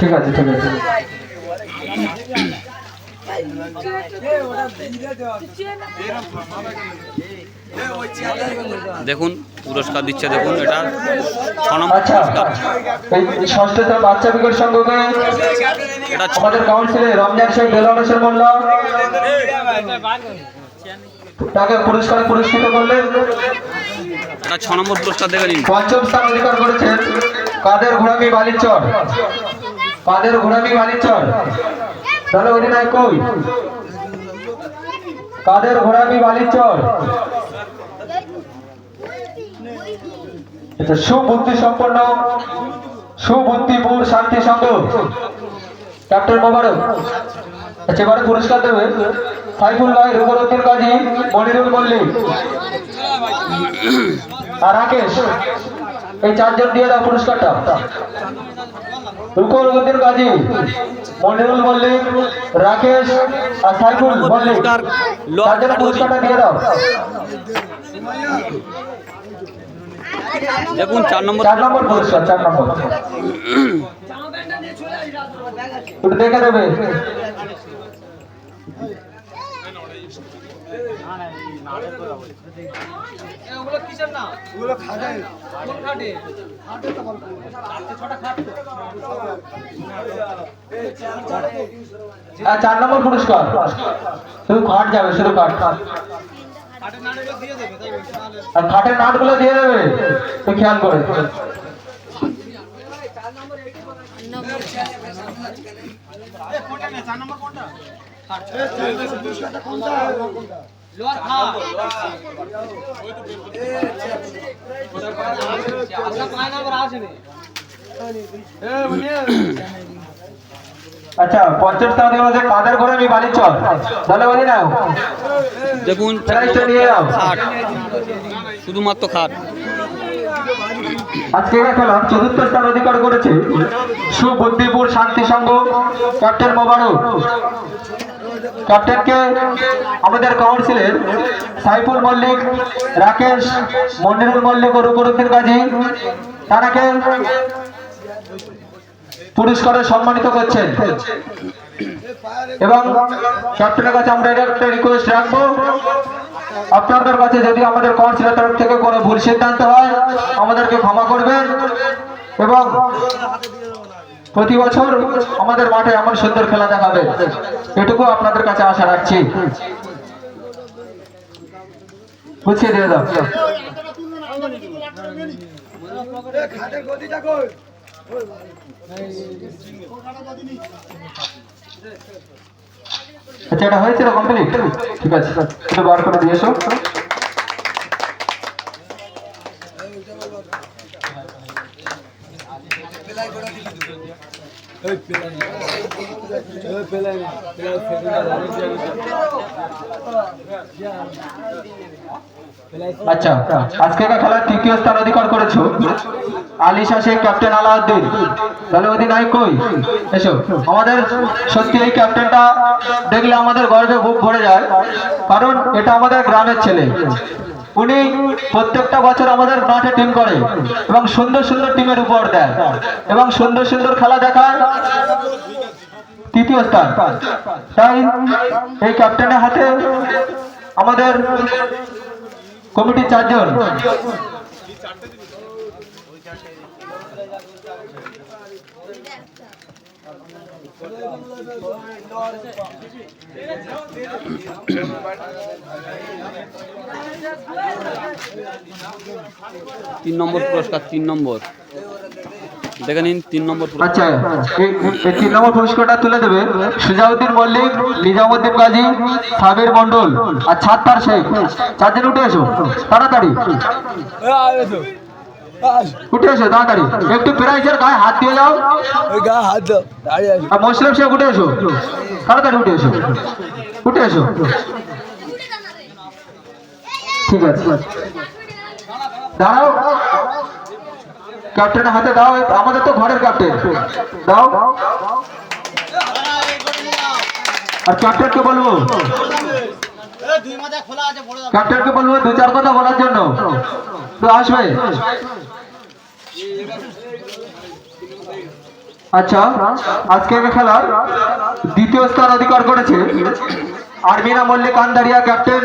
ঠিক আছে ঠিক আছে। দেখুন পুরস্কার দিচ্ছে দেখুন এটা ছ নম্বর আচ্ছা পুরস্কার। এই বাচ্চা বিকেল সংঘকে এটা আমাদের কাউন্সিলে রমজান শেখ হোসেন মোল্লা তাকে পুরস্কারে পুরস্কৃত করলেন। এটা ছ নম্বর পুরস্কার দেখে নিন। পঞ্চম স্থান অধিকার করেছেন। কাদের ঘোড়ামি বালিচর? কাদের ঘোড়ামি বালিচর? তাহলে অধিনায়ক কই? কাদের ঘোড়ামি বালিচর? এটা সুবুদ্ধি সম্পন্ন সুবুদ্ধিপুর শান্তি সংঘ। ক্যাপ্টেন মোবারক। আচ্ছা এবারে পুরস্কার দেবে সাইফুল ভাই রুকরুদ্দিন কাজী মনিরুল মল্লিক। আর রাকেশ। এই চারজন দিয়ে দাও পুরস্কারটা। রুকরুদ্দিন কাজী। মনিরুল মল্লিক রাকেশ আর সাইফুল মল্লিক। লোহার পুরস্কারটা দিয়ে দাও। দেখুন চার নম্বর চার নম্বর পুরস্কার চার নম্বর। দেখে দেবে। হ্যাঁ চার নম্বর পুরস্কার শুধু খাট যাবে শুধু খাট আর খাটের নাটগুলো দিয়ে দেবে তুই খেয়াল করে আচ্ছা পঞ্চাশ টাকা কাদের ঘরে আমি বাড়ির চল তাহলে বলি না দেখুন প্রাইসটা নিয়ে নাও। খাট। শুধুমাত্র খাট। আজকে এই খেলা চতুর্থ স্থান অধিকার করেছে সুবুদ্ধিপুর শান্তি সংঘ ক্যাপ্টেন মোবারক। ক্যাপ্টেনকে আমাদের কাউন্সিলের সাইফুল মল্লিক, রাকেশ মন্দিরুল মল্লিক ও রুকরুদ্দিন গাজী তারাকে পুরস্কারে সম্মানিত করছেন। এবং ক্যাপ্টেনের কাছে আমরা একটা রিকোয়েস্ট রাখব। আপনাদের কাছে যদি আমাদের কাউন্সিলের তরফ থেকে কোনো ভুল সিদ্ধান্ত হয়, আমাদেরকে ক্ষমা করবেন এবং প্রতি বছর আমাদের মাঠে এমন সুন্দর খেলা দেখাবে। এটুকু আপনাদের কাছে আশা রাখছি। বুঝিয়ে দিয়ে দাও। আচ্ছা এটা হয়েছিল কমপ্লিট ঠিক আছে বার করে দিয়ে আচ্ছা আজকে খেলার তৃতীয় স্থান অধিকার করেছ আলিশা শেখ, ক্যাপ্টেন আলাউদ্দিন। তাহলে অধিনায়ক কই? এসো। আমাদের সত্যি এই ক্যাপ্টেনটা দেখলে আমাদের গর্বে বুক ভরে যায়, কারণ এটা আমাদের গ্রামের ছেলে। উনি প্রত্যেকটা বছর আমাদের মাঠে টিম করে এবং সুন্দর সুন্দর টিমের উপর দেয় এবং সুন্দর সুন্দর খেলা দেখায়। তৃতীয় স্থান। তাই এই ক্যাপ্টেনের হাতে আমাদের কমিটির চারজন। তিন নম্বর পুরস্কার তিন নম্বর। দেখে নিন তিন নম্বর পুরস্কার। আচ্ছা এই এই তিন নম্বর পুরস্কারটা তুলে দেবে সুজাউদ্দিন মল্লিক নিজামুদ্দিন গাজী সাবির মন্ডল আর ছাত্তার শেখ। চারজন উঠে এসো তাড়াতাড়ি। একটু প্রাইজের গায়ে হাত দিয়ে যাও ওই গা হাত দাও দাঁড়িয়ে আছে। আর মুসলিম শেখ উঠে এসো। তাড়াতাড়ি উঠে এসো। উঠে এসো। ঠিক আছে। দাঁড়াও। ক্যাপ্টেনের হাতে দাও আমাদের তো ঘরের ক্যাপ্টেন। দাও। আর ক্যাপ্টেনকে বলব। ক্যাপ্টেনকে বলব দু চার কথা বলার জন্য। আসবে আচ্ছা আজকে খেলার দ্বিতীয় স্থান অধিকার করেছে আরমিনা মল্লিক আন্দারিয়া ক্যাপ্টেন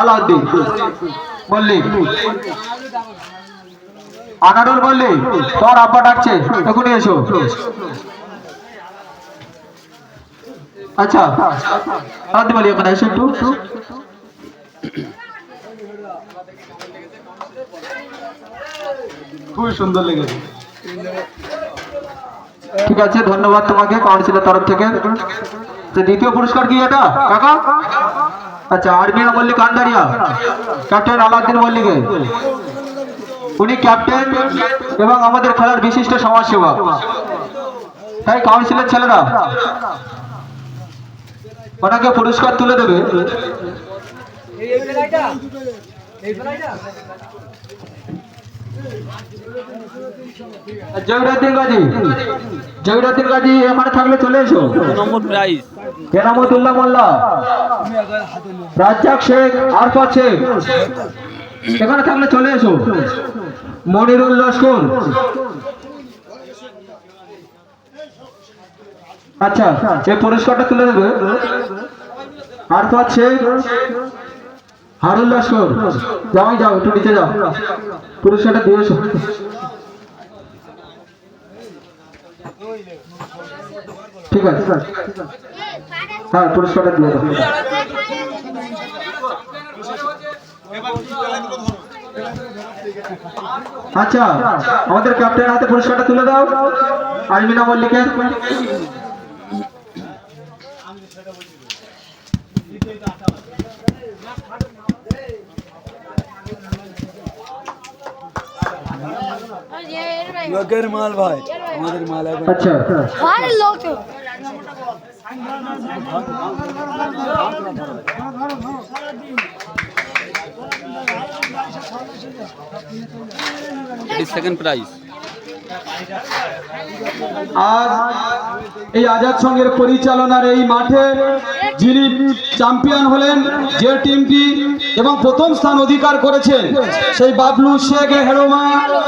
আলাউদ্দিন মল্লিক। আনারুল মল্লিক, তোর আব্বা ডাকছে, এখনই এসো। আচ্ছা আলাউদ্দিন মল্লিক এখানে এসো একটু। খুবই সুন্দর লেগেছে। ঠিক আছে, ধন্যবাদ তোমাকে কাউন্সিলের তরফ থেকে। তো দ্বিতীয় পুরস্কার কি এটা? কাকা? আচ্ছা আরমিনা মল্লিক আন্দারিয়া ক্যাপ্টেন আলাউদ্দিন মল্লিকে। উনি ক্যাপ্টেন এবং আমাদের খেলার বিশিষ্ট সমাজসেবক। তাই কাউন্সিলের ছেলেরা, ওনাকে পুরস্কার তুলে দেবে। জয়রাদ্দিন গাজী জয়রাদ্দিন গাজী এখানে থাকলে চলে এসো। দু নম্বর প্রাইজ। কেরামতুল্লাহ মোল্লা রাজ্জাক শেখ আরফাত শেখ এখানে থাকলে চলে এসো। মনিরুল লস্কর। আচ্ছা এই পুরস্কারটা তুলে দেবে। আরফাত শেখ হারুল লস্কর, যাও যাও, একটু নিচে যাও। পুরস্কারটা দিয়ে এসো। ঠিক আছে। হ্যাঁ পুরস্কারটা দিয়ে দাও। আচ্ছা আমাদের ক্যাপ্টেন হাতে পুরস্কারটা তুলে দাও। আলমিনা মল্লিকের। লোকের মাল ভাই আমাদের মাল আচ্ছা ভালো লোক। সেকেন্ড প্রাইজ আজ এই আজাদ সংঘের পরিচালনার এই মাঠে যিনি চ্যাম্পিয়ন হলেন, যে টিমটি এবং প্রথম স্থান অধিকার করেছেন, সেই বাবলু শেখ হেরোমা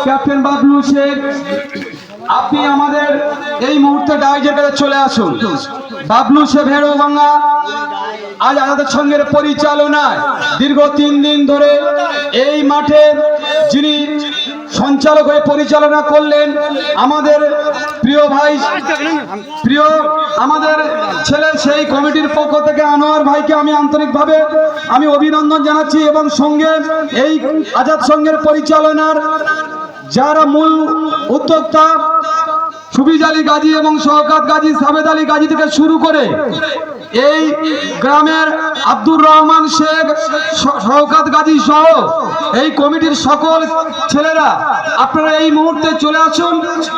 ক্যাপ্টেন বাবলু শেখ। আপনি আমাদের এই মুহূর্তে ডাইজের কাছে চলে আসুন। বাবলু শেখ হেরোভাঙ্গা আজ আমাদের সঙ্গের পরিচালনায় দীর্ঘ তিন দিন ধরে এই মাঠে যিনি সঞ্চালক হয়ে পরিচালনা করলেন আমাদের প্রিয় ভাই, প্রিয় আমাদের ছেলে সেই কমিটির পক্ষ থেকে আনোয়ার ভাইকে আমি আন্তরিকভাবে আমি অভিনন্দন জানাচ্ছি এবং সঙ্গে এই আজাদ সঙ্গের পরিচালনার যারা মূল উদ্যোক্তা, সুবিজ আলী গাজী এবং শওকাত গাজী, সাবেদ আলী গাজী থেকে শুরু করে এই গ্রামের আব্দুর রহমান শেখ শওকাত গাজী সহ এই কমিটির সকল ছেলেরা, আপনারা এই মুহূর্তে চলে আসুন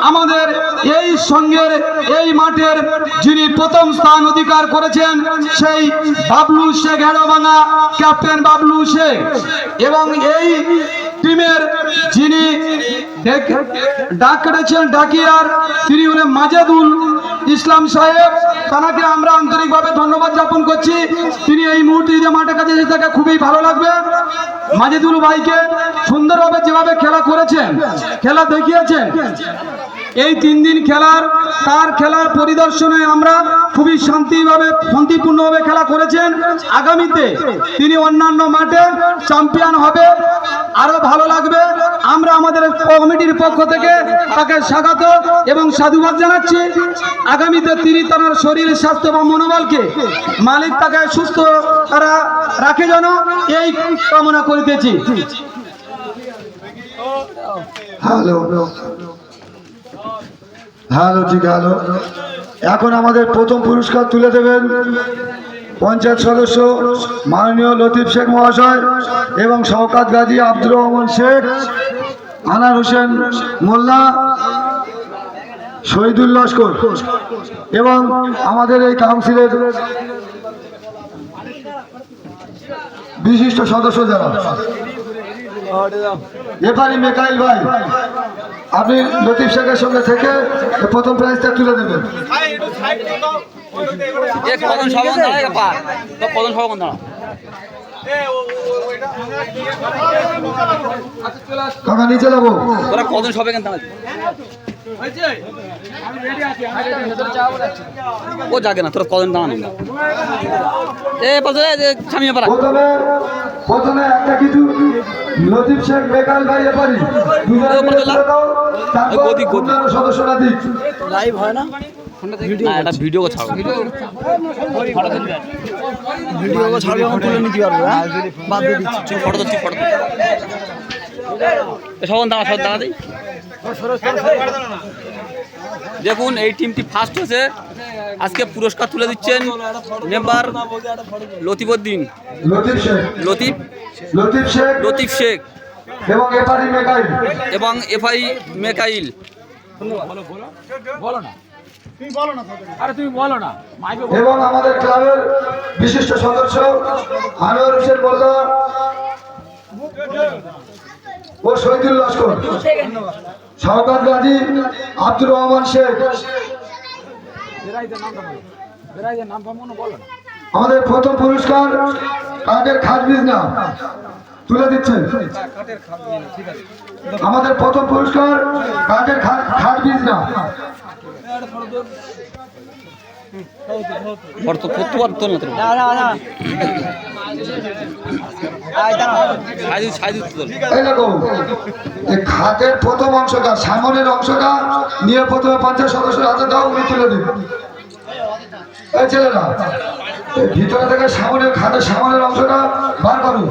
আমাদের এই সঙ্গের, এই মাঠের যিনি প্রথম স্থান অধিকার করেছেন সেই বাবলু শেখ হেরোভাঙা ক্যাপ্টেন বাবলু শেখ। এবং এই টিমের যিনি ডেক- কেটেছেন ডাকিয়ার, তিনি হলেন মাজাদুল ইসলাম সাহেব। তাকে আমরা আন্তরিকভাবে ধন্যবাদ জ্ঞাপন করছি। তিনি এই মুহূর্তে যে মাঠের কাছে এসে থাকে, খুবই ভালো লাগবে। মাজেদুল ভাইকে সুন্দরভাবে যেভাবে খেলা করেছেন, খেলা দেখিয়েছেন এই তিন দিন খেলার, তার খেলার পরিদর্শনে আমরা খুবই শান্তিভাবে, শান্তিপূর্ণভাবে খেলা করেছেন। আগামীতে তিনি অন্যান্য মাঠে চ্যাম্পিয়ন হবে, আরও ভালো লাগবে। আমরা আমাদের কমিটির পক্ষ থেকে তাকে স্বাগত এবং সাধুবাদ জানাচ্ছি। আগামীতে তিনি তার শরীর, স্বাস্থ্য বা মনোবলকে মালিক তাকে সুস্থ তারা রাখে যেন এই কামনা করিতেছি। হ্যালো। হ্যালো ঠিক হ্যালো এখন আমাদের প্রথম পুরস্কার তুলে দেবেন পঞ্চায়েত সদস্য মাননীয় লতিফ শেখ মহাশয় এবং শওকাত গাজী আব্দুর রহমান শেখ, আনার হোসেন মোল্লা, শহীদুল লস্কর এবং আমাদের এই কাউন্সিলের বিশিষ্ট সদস্য যারা। এবারে মেকাইল ভাই আপনি লতিফ শেখের সঙ্গে থেকে প্রথম প্রাইজটা তুলে দেবেন। কজন সবাই দাঁড়ায় পা তো কজন সবাই দাঁড়া কাকা নিচে যাব তোরা কজন কেন দাঁড়াচ্ছে ও জাগে না তোরা কজন দাঁড়ানো এ পাশে সামনে পারা প্রথমে একটা কিছু লতিফ শেখ বেকাল ভাই এপারি গদি। অন্যান্য সদস্যরা দিক। লাইভ হয় না? না ভিডিও ছাড়ো ভিডিও ছাড়বে। এখন তুলে নিতে পারবে হ্যাঁ? বাদ দিয়ে দিচ্ছি। ফটো তুলছি ফটো সবাই দাঁড়া সব দাঁড়া দিই। দেখুন এই টিমটি ফার্স্ট হয়েছে। আজকে পুরস্কার তুলে দিচ্ছেন মেম্বার লতিফুদ্দিন লতিফ লতিফ। শেখ। লতিফ শেখ। এবং এপারি মেকাইল। এবং এফআই মেকাইল। এবং আমাদের ক্লাবের বিশিষ্ট সদস্য আনোয়ার হোসেন মোল্লা ও শহীদুল লস্কর। শওকাত গাজী, আব্দুর রহমান শেখ। আমাদের প্রথম পুরস্কার কাঠের খাজবিজ না তুলে দিচ্ছে আমাদের প্রথম পুরস্কার কাঠের খাট- বীজ না তোর সাইজ সাইজ তোর। এই দেখো এই খাটের প্রথম অংশটা সামনের অংশটা নিয়ে প্রথমে পঞ্চায়েত সদস্যের হাতে দাও উনি তুলে দিন ছেলেরা ভিতরে থেকে সামনের খাটের সামনের অংশটা বার করো।